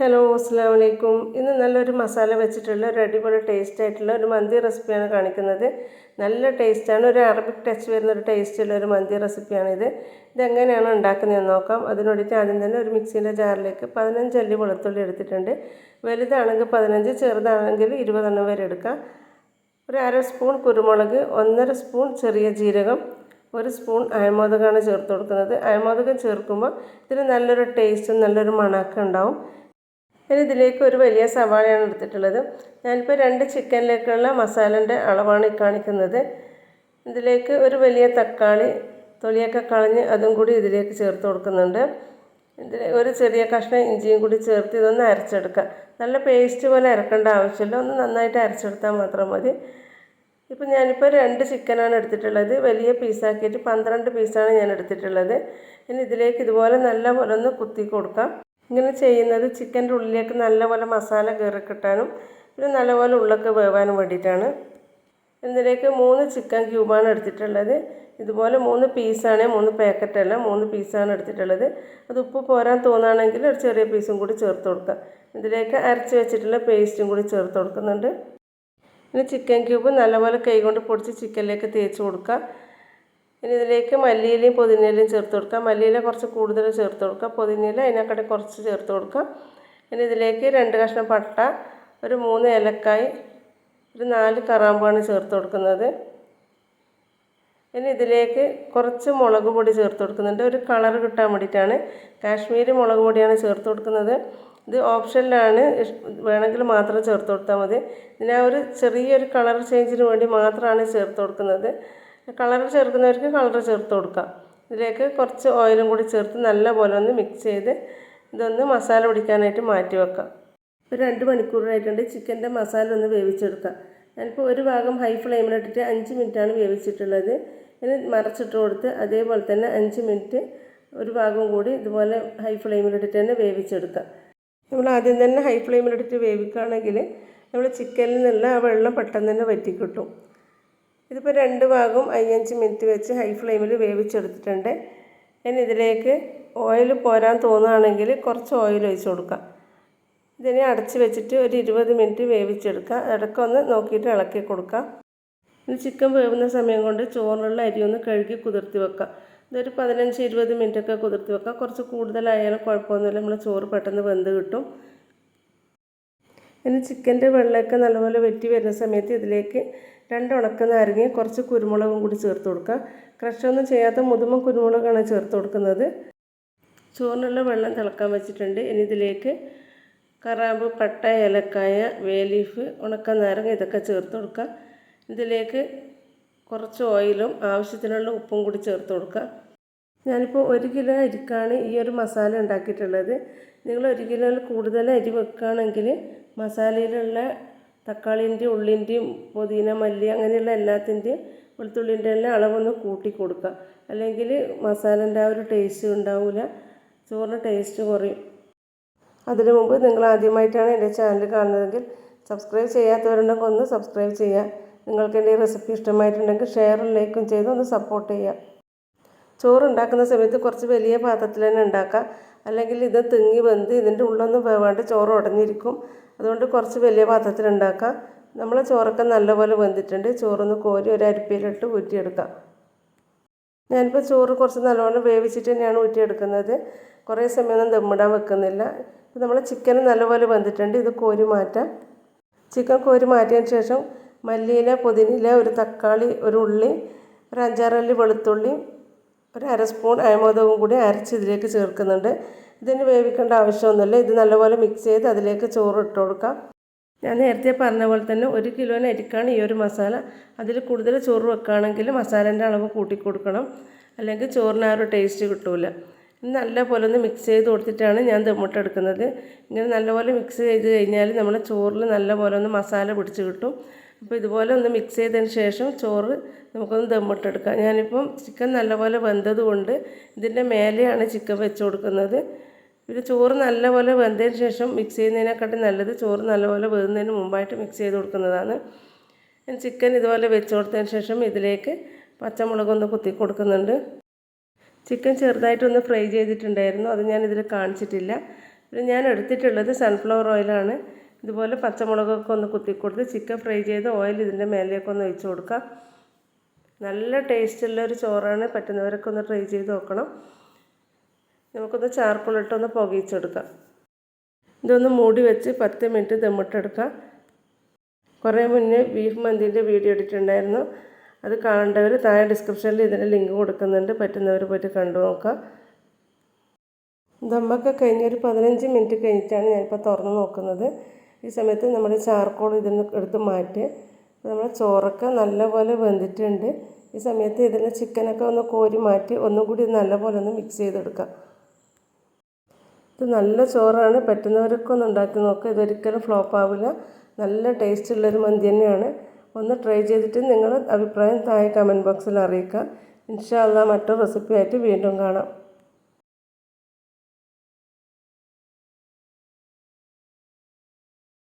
Hello അസ്സാം വലൈക്കും ഇന്ന് നല്ലൊരു മസാല വെച്ചിട്ടുള്ള ഒരു അടിപൊളി ടേസ്റ്റ് ആയിട്ടുള്ള ഒരു മന്തി റെസിപ്പിയാണ് കാണിക്കുന്നത്. നല്ല ടേസ്റ്റാണ് ഒരു അറബിക് ടച്ച് വരുന്ന ഒരു ടേസ്റ്റുള്ള ഒരു മന്തി റെസിപ്പിയാണിത് ഇതെങ്ങനെയാണ് ഉണ്ടാക്കുന്നതെന്ന് നോക്കാം. അതിന് ആദ്യം തന്നെ ഒരു മിക്സീന്റെ ജാറിലേക്ക് പതിനഞ്ച് അല്ലി വെളുത്തുള്ളി എടുത്തിട്ടുണ്ട്. വലുതാണെങ്കിൽ പതിനഞ്ച് ചെറുതാണെങ്കിൽ ഇരുപതെണ്ണം വരെ എടുക്കാം. ഒരു അര സ്പൂൺ കുരുമുളക് ഒന്നര സ്പൂൺ ചെറിയ ജീരകം ഒരു സ്പൂൺ അയമോദകമാണ് ചേർത്ത് കൊടുക്കുന്നത്. അയമോദകം ചേർക്കുമ്പോൾ ഇതിന് നല്ലൊരു ടേസ്റ്റും നല്ലൊരു മണമൊക്കെ ഉണ്ടാവും. ഇനി ഇതിലേക്ക് ഒരു വലിയ സവാളയാണ് എടുത്തിട്ടുള്ളത്. ഞാനിപ്പോൾ രണ്ട് ചിക്കനിലേക്കുള്ള മസാലന്റെ അളവാണ് ഈ കാണിക്കുന്നത്. ഇതിലേക്ക് ഒരു വലിയ തക്കാളി തൊലിയൊക്കെ കളഞ്ഞ് അതും കൂടി ഇതിലേക്ക് ചേർത്ത് കൊടുക്കുന്നുണ്ട്. ഇതിൽ ഒരു ചെറിയ കഷ്ണം ഇഞ്ചിയും കൂടി ചേർത്ത് ഇതൊന്ന് അരച്ചെടുക്കുക നല്ല പേസ്റ്റ് പോലെ അരക്കേണ്ട ആവശ്യമില്ല. ഒന്ന് നന്നായിട്ട് അരച്ചെടുത്താൽ മാത്രം മതി. ഇപ്പം ഞാനിപ്പോൾ രണ്ട് ചിക്കനാണ് എടുത്തിട്ടുള്ളത്. വലിയ പീസാക്കിയിട്ട് പന്ത്രണ്ട് പീസാണ് ഞാൻ എടുത്തിട്ടുള്ളത്. ഇനി ഇതിലേക്ക് ഇതുപോലെ നല്ല പോലെ ഒന്ന് കുത്തി കൊടുക്കാം. ഇങ്ങനെ ചെയ്യുന്നത് ചിക്കന്റെ ഉള്ളിലേക്ക് നല്ലപോലെ മസാല കയറി കിട്ടാനും പിന്നെ നല്ലപോലെ ഉള്ളൊക്കെ വേവാനും വേണ്ടിയിട്ടാണ്. ഇതിലേക്ക് മൂന്ന് ചിക്കൻ ക്യൂബാണ് എടുത്തിട്ടുള്ളത്. ഇതുപോലെ മൂന്ന് പീസാണ് മൂന്ന് പാക്കറ്റല്ല മൂന്ന് പീസാണ് എടുത്തിട്ടുള്ളത്. അത് ഉപ്പ് പോരാൻ തോന്നുകയാണെങ്കിൽ ഒരു ചെറിയ പീസും കൂടി ചേർത്ത് കൊടുക്കുക. ഇതിലേക്ക് അരച്ച് വെച്ചിട്ടുള്ള പേസ്റ്റും കൂടി ചേർത്ത് കൊടുക്കുന്നുണ്ട്. ഇനി ചിക്കൻ ക്യൂബ് നല്ലപോലെ കൈ കൊണ്ട് പൊടിച്ച് ചിക്കനിലേക്ക് തേച്ച് കൊടുക്കുക. ഇനി ഇതിലേക്ക് മല്ലിയിലയും പുതിനയിലയും ചേർത്ത് കൊടുക്കാം. മല്ലിയില കുറച്ച് കൂടുതൽ ചേർത്ത് കൊടുക്കാം. പുതിനയില അതിനെക്കാട്ടി കുറച്ച് ചേർത്ത് കൊടുക്കാം. ഇനി ഇതിലേക്ക് രണ്ട് കഷ്ണം പട്ട ഒരു മൂന്ന് ഏലക്കായ് ഒരു നാല് കറാമ്പാണ് ചേർത്ത് കൊടുക്കുന്നത്. ഇനി ഇതിലേക്ക് കുറച്ച് മുളക് പൊടി ചേർത്ത് കൊടുക്കുന്നുണ്ട്. ഒരു കളർ കിട്ടാൻ വേണ്ടിയിട്ടാണ് കാശ്മീരി മുളക് പൊടിയാണ് ചേർത്ത് കൊടുക്കുന്നത്. ഇത് ഓപ്ഷനിലാണ്. വേണമെങ്കിൽ മാത്രം ചേർത്ത് കൊടുത്താൽ മതി. ആ ഒരു ചെറിയൊരു കളർ ചേഞ്ചിന് വേണ്ടി മാത്രമാണ് ചേർത്ത് കൊടുക്കുന്നത്. കളർ ചേർക്കുന്നവർക്ക് കളർ ചേർത്ത് കൊടുക്കാം. ഇതിലേക്ക് കുറച്ച് ഓയിലും കൂടി ചേർത്ത് നല്ല പോലെ ഒന്ന് മിക്സ് ചെയ്ത് ഇതൊന്ന് മസാല പിടിക്കാനായിട്ട് മാറ്റി വെക്കാം. ഒരു രണ്ട് മണിക്കൂറായിട്ടുണ്ട് ചിക്കന്റെ മസാല ഒന്ന് വേവിച്ചെടുക്കാം. ഞാനിപ്പോൾ ഒരു ഭാഗം ഹൈ ഫ്ലെയിമിലിട്ടിട്ട് അഞ്ച് മിനിറ്റാണ് വേവിച്ചിട്ടുള്ളത്. ഇനി മറച്ചിട്ട് കൊടുത്ത് അതേപോലെ തന്നെ അഞ്ച് മിനിറ്റ് ഒരു ഭാഗം കൂടി ഇതുപോലെ ഹൈ ഫ്ലെയിമിലിട്ടിട്ട് തന്നെ വേവിച്ചെടുക്കാം. നമ്മൾ ആദ്യം തന്നെ ഹൈ ഫ്ലെയിമിലിട്ടിട്ട് വേവിക്കുകയാണെങ്കിൽ നമ്മൾ ചിക്കനിൽ നിന്നുള്ള ആ വെള്ളം പെട്ടെന്ന് തന്നെ വറ്റി കിട്ടും ഇതിപ്പോൾ രണ്ട് ഭാഗവും അയ്യഞ്ച് മിനിറ്റ് വെച്ച് ഹൈ ഫ്ലെയിമിൽ വേവിച്ചെടുത്തിട്ടുണ്ട്. ഇനി ഇതിലേക്ക് ഓയിൽ പോരാൻ തോന്നുകയാണെങ്കിൽ കുറച്ച് ഓയിൽ ഒഴിച്ച് കൊടുക്കാം ഇതിനെ അടച്ച് വെച്ചിട്ട് ഒരു ഇരുപത് മിനിറ്റ് വേവിച്ചെടുക്കുക. ഇടയ്ക്കൊന്ന് നോക്കിയിട്ട് ഇളക്കി കൊടുക്കാം ഇനി ചിക്കൻ വേവുന്ന സമയം കൊണ്ട് ചോറിനുള്ള അരി ഒന്ന് കഴുകി കുതിർത്തി വെക്കാം ഇതൊരു പതിനഞ്ച് ഇരുപത് മിനിറ്റൊക്കെ കുതിർത്തി വെക്കാം കുറച്ച് കൂടുതലായാലും കുഴപ്പമൊന്നുമില്ല. നമ്മൾ ചോറ് പെട്ടെന്ന് വെന്ത് കിട്ടും. ഇനി ചിക്കന്റെ വെള്ളമൊക്കെ നല്ലപോലെ വെറ്റി വരുന്ന സമയത്ത് ഇതിലേക്ക് രണ്ട് ഉണക്ക നാരങ്ങ കുറച്ച് കുരുമുളകും കൂടി ചേർത്ത് കൊടുക്കുക. ക്രഷൊന്നും ചെയ്യാത്ത മുതുമ കുരുമുളകാണ് ചേർത്ത് കൊടുക്കുന്നത്. ചോറിനുള്ള വെള്ളം തിളക്കാൻ വെച്ചിട്ടുണ്ട്. ഇനി ഇതിലേക്ക് കറാമ്പ് പട്ട ഏലക്കായ വേലീഫ് ഉണക്ക നാരങ്ങ ഇതൊക്കെ ചേർത്ത് കൊടുക്കുക. ഇതിലേക്ക് കുറച്ച് ഓയിലും ആവശ്യത്തിനുള്ള ഉപ്പും കൂടി ചേർത്ത് കൊടുക്കുക. ഞാനിപ്പോൾ ഒരു കിലോ അരിക്കാണ് ഈ ഒരു മസാല ഉണ്ടാക്കിയിട്ടുള്ളത്. നിങ്ങൾ ഒരു കിലോയിൽ കൂടുതൽ അരി വെക്കുകയാണെങ്കിൽ മസാലയിലുള്ള തക്കാളിന്റെയും ഉള്ളിന്റെയും പുതിന മല്ലി അങ്ങനെയുള്ള എല്ലാത്തിന്റെയും വെളുത്തുള്ളിന്റെ എല്ലാം അളവൊന്ന് കൂട്ടി കൊടുക്കുക. അല്ലെങ്കിൽ മസാലന്റെ ആ ഒരു ടേസ്റ്റ് ഉണ്ടാവില്ല ചോറിന് ടേസ്റ്റ് കുറയും. അതിനു മുമ്പ് നിങ്ങൾ ആദ്യമായിട്ടാണ് എന്റെ ചാനൽ കാണുന്നതെങ്കിൽ സബ്സ്ക്രൈബ് ചെയ്യാത്തവരുണ്ടെങ്കിൽ ഒന്ന് സബ്സ്ക്രൈബ് ചെയ്യുക. നിങ്ങൾക്ക് എന്റെ റെസിപ്പി ഇഷ്ടമായിട്ടുണ്ടെങ്കിൽ ഷെയറും ലൈക്കും ചെയ്ത് ഒന്ന് സപ്പോർട്ട് ചെയ്യുക. ചോറ് ഉണ്ടാക്കുന്ന സമയത്ത് കുറച്ച് വലിയ പാത്രത്തിൽ തന്നെ ഉണ്ടാക്കുക. അല്ലെങ്കിൽ ഇത് തിങ്ങി വെന്ത് ഇതിന്റെ ഉള്ളൊന്നും വേവാണ്ട് ചോറ് ഉടഞ്ഞിരിക്കും. അതുകൊണ്ട് കുറച്ച് വലിയ പാത്രത്തിൽ ഉണ്ടാക്കാം നമ്മൾ ചോറൊക്കെ നല്ലപോലെ വെന്തിട്ടുണ്ട്. ചോറൊന്ന് കോരി ഒരു അരിപ്പയിലിട്ട് ഊറ്റിയെടുക്കാം. ഞാനിപ്പോൾ ചോറ് കുറച്ച് നല്ലോണം വേവിച്ചിട്ട് തന്നെയാണ് ഊറ്റിയെടുക്കുന്നത്. കുറേ സമയമൊന്നും ദമ്മിടാൻ വെക്കുന്നില്ല. നമ്മൾ ചിക്കൻ നല്ലപോലെ വെന്തിട്ടുണ്ട്. ഇത് കോരി മാറ്റാം. ചിക്കൻ കോരി മാറ്റിയതിന് ശേഷം മല്ലിയില പുതിനില ഒരു തക്കാളി ഒരു ഉള്ളി ഒരു അഞ്ചാറല്ലി വെളുത്തുള്ളി ഒരു അര സ്പൂൺ അയമോദവും കൂടി അരച്ച് ഇതിലേക്ക് ചേർക്കുന്നുണ്ട്. ഇതിന് വേവിക്കേണ്ട ആവശ്യമൊന്നുമില്ല. ഇത് നല്ലപോലെ മിക്സ് ചെയ്ത് അതിലേക്ക് ചോറ് ഇട്ട് കൊടുക്കാം. ഞാൻ നേരത്തെ പറഞ്ഞ പോലെ തന്നെ ഒരു കിലോന് അരിക്കാണ് ഈ ഒരു മസാല. അതിൽ കൂടുതൽ ചോറ് വെക്കുകയാണെങ്കിൽ മസാലേന്റെ അളവ് കൂട്ടി കൊടുക്കണം. അല്ലെങ്കിൽ ചോറിന് ആ ഒരു ടേസ്റ്റ് കിട്ടില്ല നല്ലപോലെ ഒന്ന് മിക്സ് ചെയ്ത് കൊടുത്തിട്ടാണ് ഞാൻ ദമ്മിട്ടെടുക്കുന്നത് ഇങ്ങനെ നല്ലപോലെ മിക്സ് ചെയ്ത് കഴിഞ്ഞാൽ നമ്മൾ ചോറിൽ നല്ലപോലെ ഒന്ന് മസാല പിടിച്ച് കിട്ടും. അപ്പോൾ ഇതുപോലെ ഒന്ന് മിക്സ് ചെയ്തതിന് ശേഷം ചോറ് നമുക്കൊന്ന് ദമ്മിട്ടെടുക്കാം. ഞാനിപ്പം ചിക്കൻ നല്ലപോലെ വെന്തതുകൊണ്ട് ഇതിന്റെ മേലെയാണ് ചിക്കൻ വെച്ച് കൊടുക്കുന്നത്. പിന്നെ ചോറ് നല്ലപോലെ വെന്തതിന് ശേഷം മിക്സ് ചെയ്യുന്നതിനെക്കാട്ടും നല്ലത് ചോറ് നല്ലപോലെ വേകുന്നതിന് മുമ്പായിട്ട് മിക്സ് ചെയ്ത് കൊടുക്കുന്നതാണ്. ചിക്കൻ ഇതുപോലെ വെച്ച് കൊടുത്തതിന് ശേഷം ഇതിലേക്ക് പച്ചമുളകൊന്ന് കുത്തി കൊടുക്കുന്നുണ്ട്. ചിക്കൻ ചെറുതായിട്ടൊന്ന് ഫ്രൈ ചെയ്തിട്ടുണ്ടായിരുന്നു. അത് ഞാൻ കാണിച്ചിട്ടില്ല. പിന്നെ ഞാൻ എടുത്തിട്ടുള്ളത് സൺഫ്ലവർ ഓയിലാണ് ഇതുപോലെ പച്ചമുളകൊക്കെ ഒന്ന് കുത്തിക്കൊടുത്ത് ചിക്കൻ ഫ്രൈ ചെയ്ത് ഓയിൽ ഇതിന്റെ മേലേക്ക് ഒന്ന് ഒഴിച്ച് കൊടുക്കാം നല്ല ടേസ്റ്റുള്ള ഒരു ചോറാണ്. പറ്റുന്നവരൊക്കെ ഒന്ന് ട്രൈ ചെയ്ത് നോക്കണം. നമുക്കൊന്ന് ചാർക്കോളിട്ടൊന്ന് പുകയിച്ചെടുക്കാം. ഇതൊന്ന് മൂടി വെച്ച് പത്ത് മിനിറ്റ് ദമ്മിട്ടെടുക്കാം കുറേ മുന്നേ ബീഫ് മന്തിന്റെ വീഡിയോ ഇട്ടിട്ടുണ്ടായിരുന്നു. അത് കാണേണ്ടവർ താഴെ ഡിസ്ക്രിപ്ഷനിൽ ഇതിന്റെ ലിങ്ക് കൊടുക്കുന്നുണ്ട്. പറ്റുന്നവർ പോയിട്ട് കണ്ടു നോക്കാം ദമ്മൊക്കെ കഴിഞ്ഞൊരു പതിനഞ്ച് മിനിറ്റ് കഴിഞ്ഞിട്ടാണ് ഞാനിപ്പോൾ തുറന്ന് നോക്കുന്നത്. ഈ സമയത്ത് നമ്മൾ ചാർക്കോൾ ഇതിൽ നിന്ന് എടുത്ത് മാറ്റി. നമ്മുടെ ചോറൊക്കെ നല്ലപോലെ വെന്തിട്ടുണ്ട്. ഈ സമയത്ത് ഇതിൽ ചിക്കനൊക്കെ ഒന്ന് കോരി മാറ്റി ഒന്നും കൂടി നല്ലപോലെ ഒന്ന് മിക്സ് ചെയ്തെടുക്കാം. ഇത് നല്ല ചോറാണ്. പറ്റുന്നവരൊക്കെ ഒന്ന് ഉണ്ടാക്കി നോക്കുക ഇതൊരിക്കലും ഫ്ലോപ്പ് ആവില്ല. നല്ല ടേസ്റ്റ് ഉള്ളൊരു മന്തി തന്നെയാണ്. ഒന്ന് ട്രൈ ചെയ്തിട്ട് നിങ്ങളുടെ അഭിപ്രായം താഴെ കമന്റ് ബോക്സിൽ അറിയിക്കുക ഇൻഷാല്ല മറ്റൊരു റെസിപ്പി ആയിട്ട് വീണ്ടും കാണാം.